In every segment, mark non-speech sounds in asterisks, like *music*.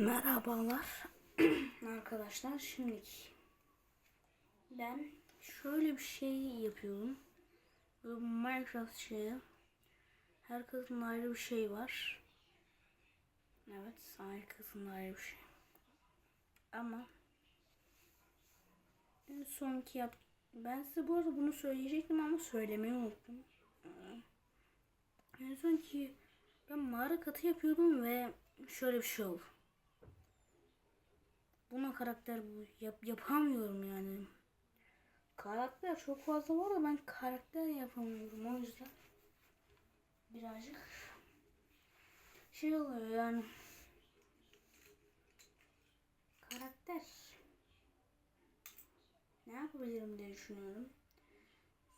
Merhabalar *clears throat* arkadaşlar. Şimdi ben şöyle bir şey yapıyorum. Bu Minecraft şeyi. Herkesin ayrı bir şey var. Evet, herkesin ayrı bir şey. Ama en sonki yap ben size bu arada bunu söyleyecektim ama söylemeyi unuttum. En sonki ben mağara katı yapıyordum ve şöyle bir şey oldu. Buna karakter bu yap, yapamıyorum yani. Karakter çok fazla var da ben karakter yapamıyorum o yüzden birazcık şey oluyor yani. Karakter ne yapabilirim diye düşünüyorum.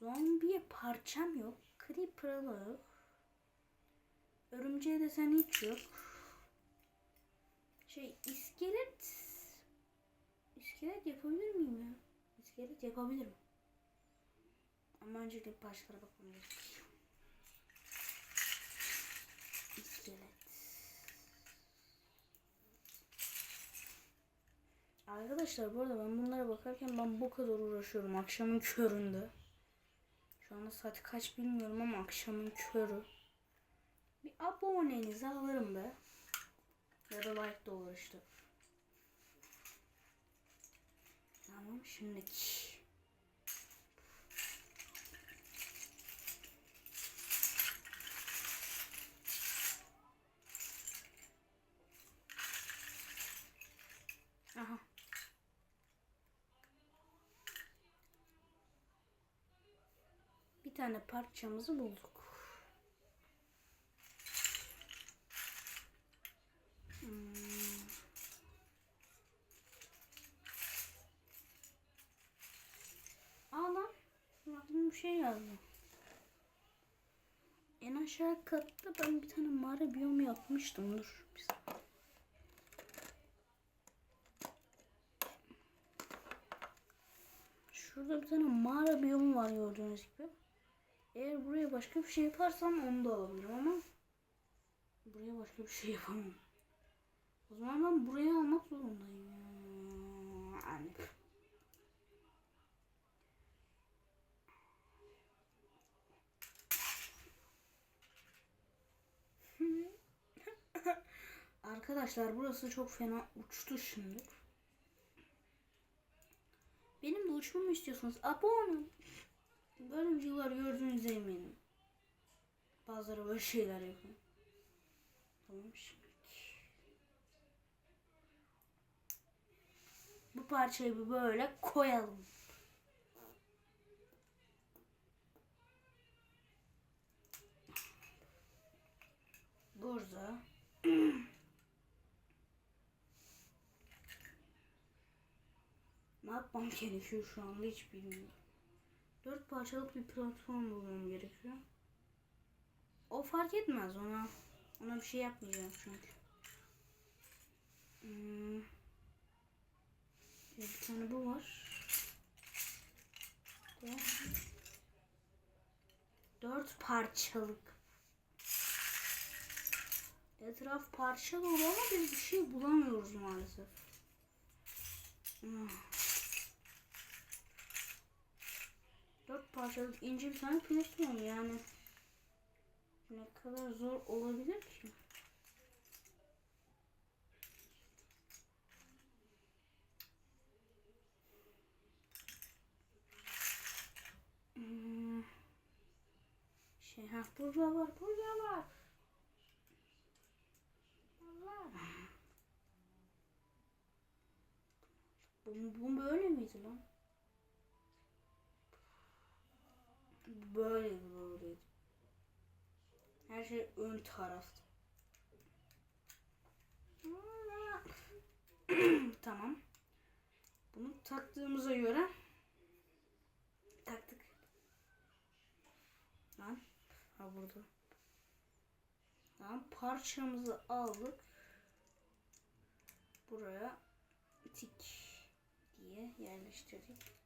Zombiye parçam yok. Creeper'a yok. Örümceğe desen hiç yok. Şey iskelet İskelet yapabilir miyim ya? İskelet yapabilirim. Ama öncelikle parçalara bakmam gerekiyor. İskelet. Arkadaşlar bu arada ben bunlara bakarken ben bu kadar uğraşıyorum akşamın köründe. Şu anda saat kaç bilmiyorum ama akşamın körü. Bir abonenizi alırım be. Ya da like da olur işte. Tamam şimdiki. Aha. Bir tane parçamızı bulduk. Hmm. Aa lan. Aklıma bir şey yazdı. En aşağı katta ben bir tane mağara biyomu yapmıştım. Dur. Bir. Şurada bir tane mağara biyomu var gördüğünüz gibi. Eğer buraya başka bir şey yaparsam onu da alabilirim ama buraya başka bir şey yapamam. O zaman ben buraya almak zorundayım. Yani. Arkadaşlar burası çok fena uçtu şimdi. Benim de uçmamı istiyorsanız abone. Böyle videolar gördüğünüze eminim. Bazıları böyle şeyler yapıyor. Tamam şimdi. Bu parçayı böyle koyalım. Burada ne yapmam gerekiyor şu anda hiç bilmiyorum. Dört parçalık bir platform bulmam gerekiyor. O fark etmez ona. Ona bir şey yapmayacağım çünkü. Hmm. Bir tane bu var. Dört parçalık. Etraf parça dolu ama biz bir şey bulamıyoruz maalesef. Hmm. Parçalık ince bir tane platform yani. Ne kadar zor olabilir ki? Hmm. Şey ha burada var burada var. Allah. Bu, bu böyle miydi lan? Böyle böyleydi. Her şey ön tarafta. *clears throat* tamam. Bunu taktığımıza göre taktık. Lan ha burada. Tamam parçamızı aldık. Buraya tik diye yerleştirdik.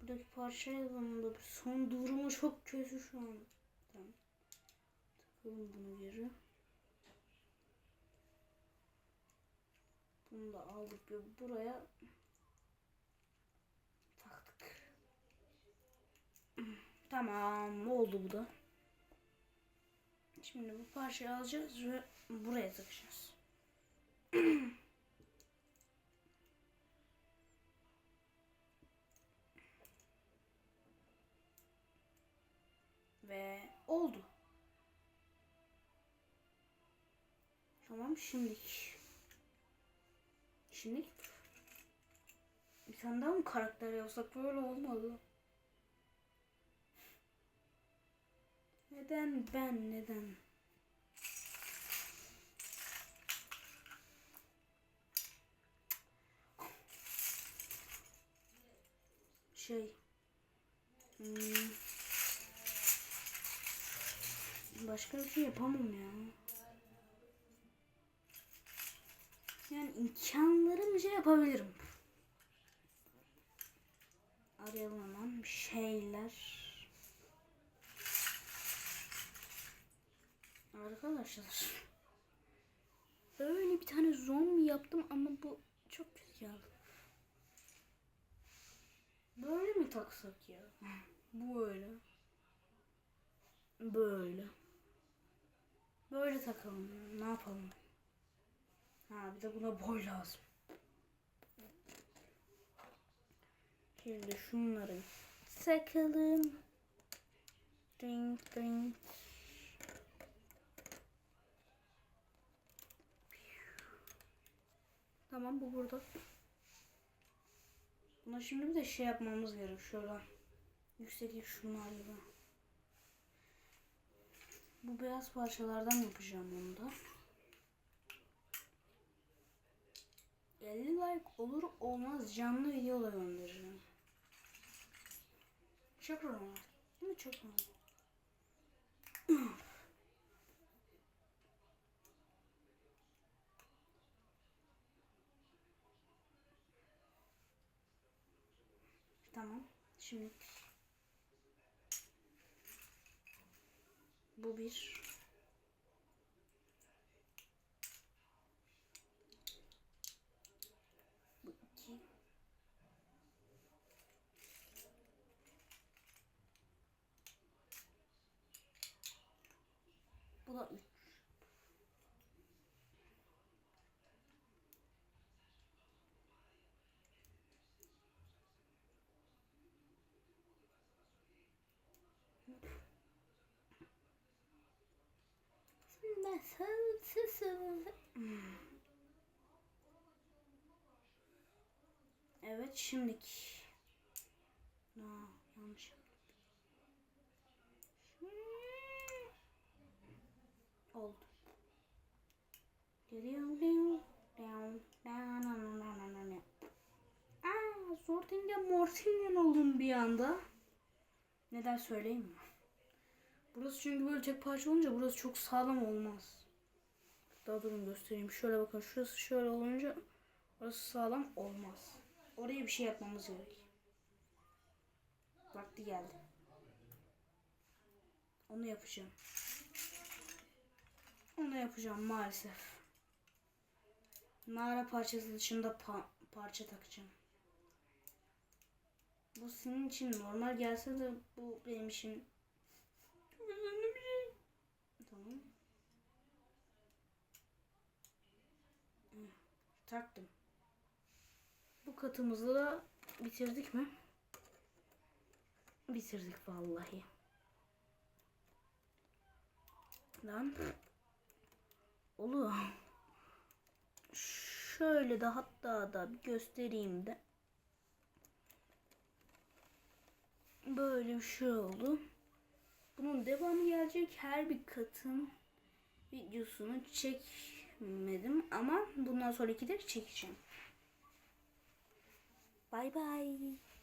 Buradaki parça yazımında son durumu çok kötü şu an. Tamam. Takalım bunu geri. Bunu da aldık ve buraya taktık. Tamam oldu bu da. Şimdi bu parçayı alacağız ve buraya takacağız. *clears throat* ve oldu. Tamam şimdilik. Şimdilik bir tane daha mı karakter yapsak böyle olmadı. Neden ben neden? Şey. Hmm, başka bir şey yapamam ya. Yani imkanlarımca yapabilirim. Arayalım hemen şeyler. Arkadaşlar. Böyle bir tane zombi yaptım ama bu çok kötü geldi. Böyle mi taksak ya? Böyle. Böyle. Böyle takalım. Ne yapalım? Ha bir de buna boy lazım. Şimdi şunları takalım. Ding ding. Tamam bu burada. Buna şimdi bir de şey yapmamız gerek. Şöyle yükseklik şunlar gibi. Bu beyaz parçalardan yapacağım onu da. 50 like olur olmaz canlı videola göndereceğim. Çok normal. Değil mi? Çok normal. Tamam. Şimdi bu bir. Bu iki. Bu da üç. *laughs* Evet şimdiki. Aa, yanlış. Oldu. Aa, Zortingen Mortingen oldum bir anda. Neden söyleyeyim mi? Burası çünkü böyle tek parça olunca burası çok sağlam olmaz. Daha durun göstereyim. Şöyle bakın şurası şöyle olunca burası sağlam olmaz. Oraya bir şey yapmamız gerek. Vakti geldi. Onu yapacağım. Onu yapacağım maalesef. Mağara parçası dışında pa- parça takacağım. Bu senin için normal gelse de bu benim için çok önemli bir şey. Tamam. Hı, Taktım. Bu katımızı da bitirdik mi? Bitirdik vallahi. Lan. Oluyor. Şöyle de hatta da bir göstereyim de. Böyle bir şey oldu. Bunun devamı gelecek. Her bir katın videosunu çekmedim ama bundan sonraki de çekeceğim. Bye bye.